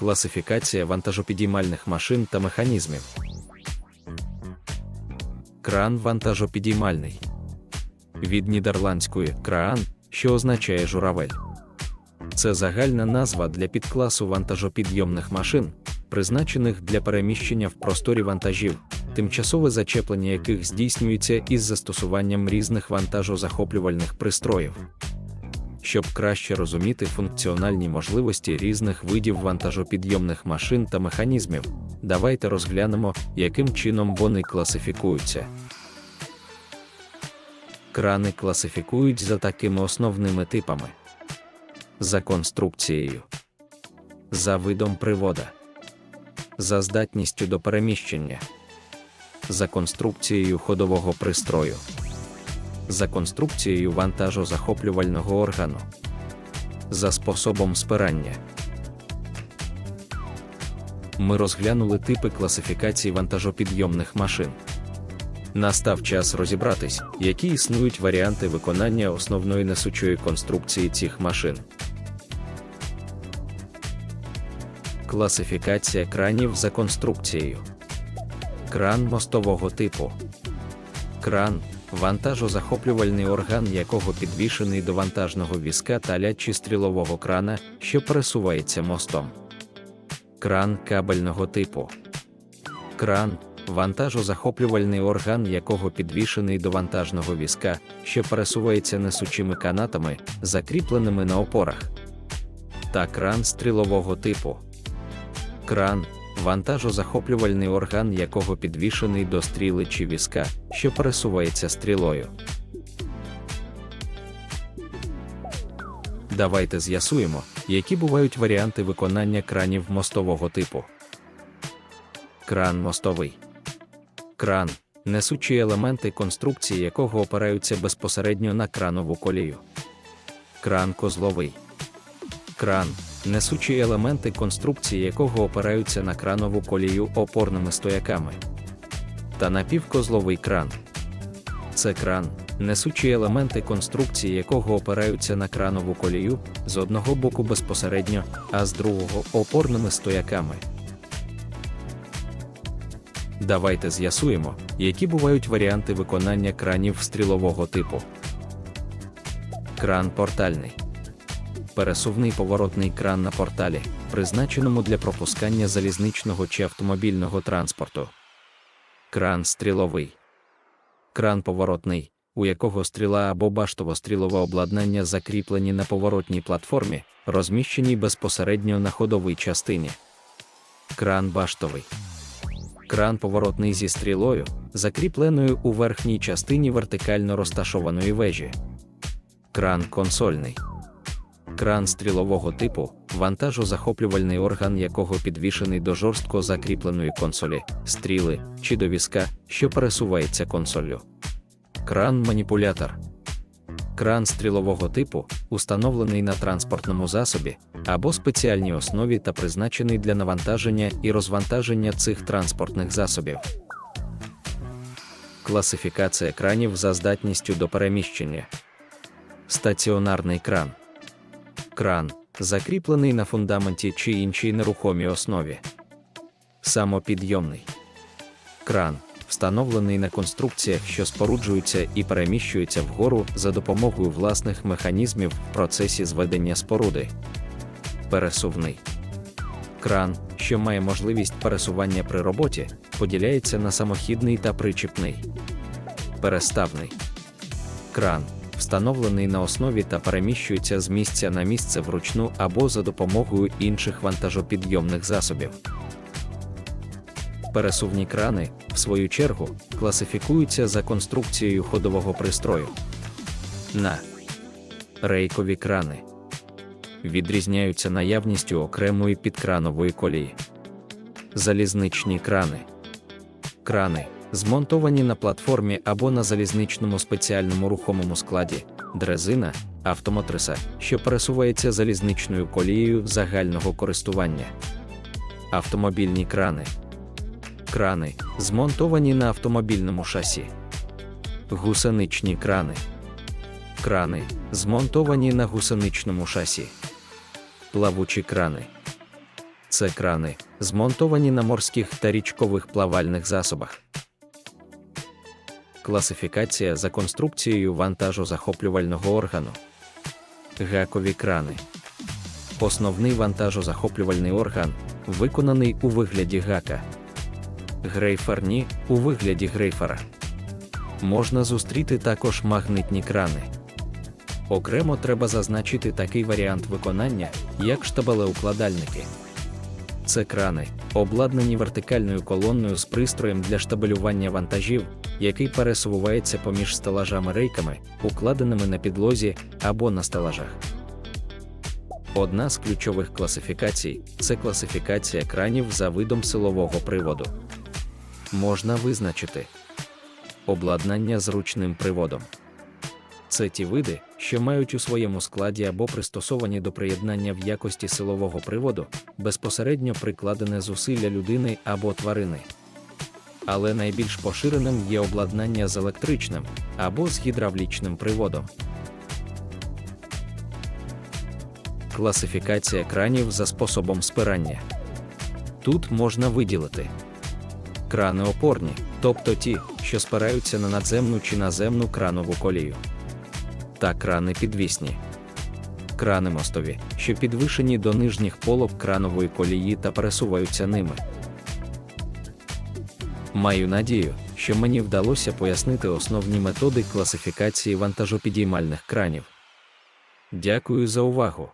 Класифікація вантажопідіймальних машин та механізмів. Кран вантажопідіймальний. Від нідерландської краан, що означає журавель. Це загальна назва для підкласу вантажопідйомних машин, призначених для переміщення в просторі вантажів, тимчасове зачеплення яких здійснюється із застосуванням різних вантажозахоплювальних пристроїв. Щоб краще розуміти функціональні можливості різних видів вантажопідйомних машин та механізмів, давайте розглянемо, яким чином вони класифікуються. Крани класифікують за такими основними типами: за конструкцією, за видом привода, за здатністю до переміщення, за конструкцією ходового пристрою. За конструкцією вантажозахоплювального органу, за способом спирання. Ми розглянули типи класифікації вантажопідйомних машин. Настав час розібратись, які існують варіанти виконання основної несучої конструкції цих машин. Класифікація кранів за конструкцією. Кран мостового типу. Кран вантажозахоплювальний орган якого підвішений до вантажного візка таля чи стрілового крана, що пересувається мостом. Кран кабельного типу. Кран вантажозахоплювальний орган якого підвішений до вантажного візка, що пересувається несучими канатами, закріпленими на опорах. Та кран стрілового типу. Кран вантажозахоплювальний орган якого підвішений до стріли чи візка, що пересувається стрілою. Давайте з'ясуємо, які бувають варіанти виконання кранів мостового типу. Кран мостовий. Кран несучі елементи конструкції якого опираються безпосередньо на кранову колію. Кран козловий. Кран несучі елементи конструкції якого опираються на кранову колію опорними стояками. Та напівкозловий кран. Це кран, несучі елементи конструкції якого опираються на кранову колію з одного боку безпосередньо, а з другого опорними стояками. Давайте з'ясуємо, які бувають варіанти виконання кранів стрілового типу. Кран портальний пересувний поворотний кран на порталі, призначеному для пропускання залізничного чи автомобільного транспорту. Кран стріловий. Кран поворотний, у якого стріла або баштово-стрілове обладнання закріплені на поворотній платформі, розміщеній безпосередньо на ходовій частині. Кран баштовий. Кран поворотний зі стрілою, закріпленою у верхній частині вертикально розташованої вежі. Кран консольний кран стрілового типу, вантажозахоплювальний орган якого підвішений до жорстко закріпленої консолі, стріли чи до візка, що пересувається консоллю. Кран маніпулятор. Кран стрілового типу, установлений на транспортному засобі або спеціальній основі та призначений для навантаження і розвантаження цих транспортних засобів. Класифікація кранів за здатністю до переміщення. Стаціонарний кран кран, закріплений на фундаменті чи іншій нерухомій основі. Самопідйомний кран, встановлений на конструкціях, що споруджуються і переміщуються вгору за допомогою власних механізмів в процесі зведення споруди. Пересувний кран, що має можливість пересування при роботі, поділяється на самохідний та причіпний. Переставний кран встановлений на основі та переміщується з місця на місце вручну або за допомогою інших вантажопідйомних засобів. Пересувні крани, в свою чергу, класифікуються за конструкцією ходового пристрою. На рейкові крани відрізняються наявністю окремої підкранової колії. Залізничні крани. Крани, змонтовані на платформі або на залізничному спеціальному рухомому складі, дрезина, автомотриса, що пересувається залізничною колією загального користування. Автомобільні крани. Крани, змонтовані на автомобільному шасі. Гусеничні крани. Крани, змонтовані на гусеничному шасі. Плавучі крани. Це крани, змонтовані на морських та річкових плавальних засобах. Класифікація за конструкцією вантажозахоплювального органу. Гакові крани. Основний вантажозахоплювальний орган виконаний у вигляді гака. Грейферні у вигляді грейфера. Можна зустріти також магнитні крани. Окремо треба зазначити такий варіант виконання, як штабелеукладальники. Це крани, обладнані вертикальною колонною з пристроєм для штабелювання вантажів, який пересувається поміж стелажами рейками, укладеними на підлозі або на стелажах. Одна з ключових класифікацій це класифікація кранів за видом силового приводу. Можна визначити обладнання з ручним приводом. Це ті види, що мають у своєму складі або пристосовані до приєднання в якості силового приводу, безпосередньо прикладене зусилля людини або тварини. Але найбільш поширеним є обладнання з електричним або з гідравлічним приводом. Класифікація кранів за способом спирання. Тут можна виділити крани опорні, тобто ті, що спираються на надземну чи наземну кранову колію, та крани підвісні. Крани мостові, що підвишені до нижніх полок кранової колії та пересуваються ними. Маю надію, що мені вдалося пояснити основні методи класифікації вантажопідіймальних кранів. Дякую за увагу!